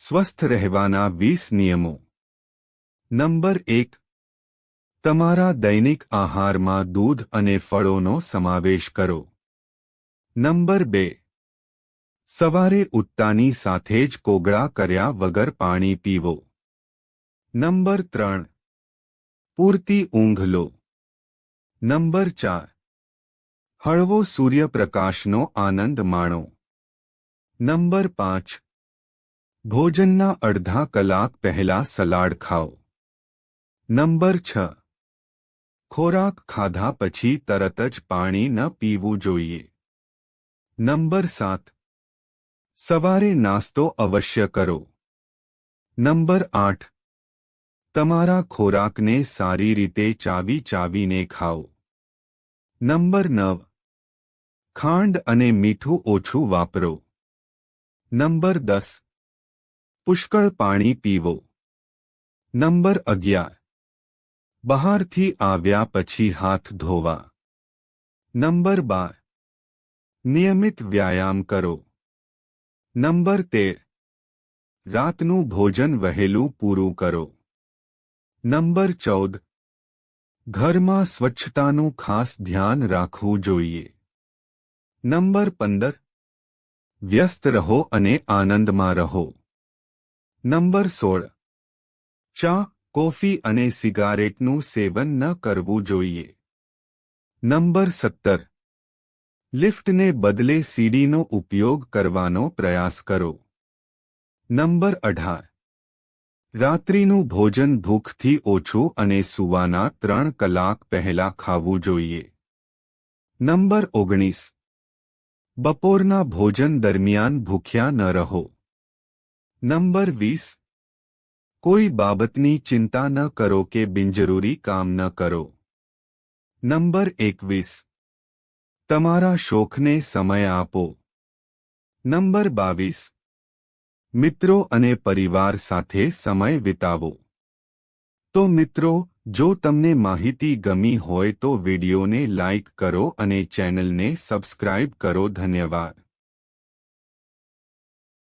સ્વસ્થ રહેવાના વીસ નિયમો. નંબર એક. તમારા દૈનિક આહારમાં દૂધ અને ફળોનો સમાવેશ કરો. નંબર બે. સવારે ઉઠતાની સાથે જ કોગળા કર્યા વગર પાણી પીવો. નંબર ત્રણ. પૂરતી ઊંઘ લો. નંબર ચાર. હળવો સૂર્યપ્રકાશનો આનંદ માણો. નંબર પાંચ. ભોજનના અડધા કલાક પહેલા સલાડ ખાઓ. નંબર છ. ખોરાક ખાધા પછી તરત જ પાણી ન પીવું જોઈએ. નંબર સાત. સવારે નાસ્તો અવશ્ય કરો. નંબર આઠ. તમારા ખોરાકને સારી રીતે ચાવી ચાવીને ખાઓ. નંબર નવ. ખાંડ અને મીઠું ઓછું વાપરો. નંબર દસ. પુષ્કળ પાણી પીવો. નંબર અગિયાર. બહારથી આવ્યા પછી હાથ ધોવા. નંબર બાર. નિયમિત વ્યાયામ કરો. નંબર તેર. રાતનું ભોજન વહેલું પૂરું કરો. નંબર ચૌદ. ઘરમાં સ્વચ્છતાનું ખાસ ધ્યાન રાખવું જોઈએ. નંબર પંદર. વ્યસ્ત રહો અને આનંદમાં રહો. નંબર સોળ. ચા, કોફી અને સિગારેટનું સેવન ન કરવું જોઈએ. નંબર સત્તર. લિફ્ટને બદલે સીડીનો ઉપયોગ કરવાનો પ્રયાસ કરો. નંબર અઢાર. રાત્રિનું ભોજન ભૂખથી ઓછું અને સુવાના ત્રણ કલાક પહેલા ખાવું જોઈએ. નંબર ઓગણીસ. બપોરના ભોજન દરમિયાન ભૂખ્યા ન રહો. નંબર વીસ. કોઈ બાબતની ચિંતા ન કરો કે બિનજરૂરી કામ ન કરો. નંબર એકવીસ. તમારા શોખને સમય આપો. નંબર બાવીસ. મિત્રો અને પરિવાર સાથે સમય વિતાવો. તો મિત્રો, જો તમને માહિતી ગમી હોય તો વિડિયોને લાઇક કરો અને ચેનલને સબસ્ક્રાઇબ કરો. ધન્યવાદ.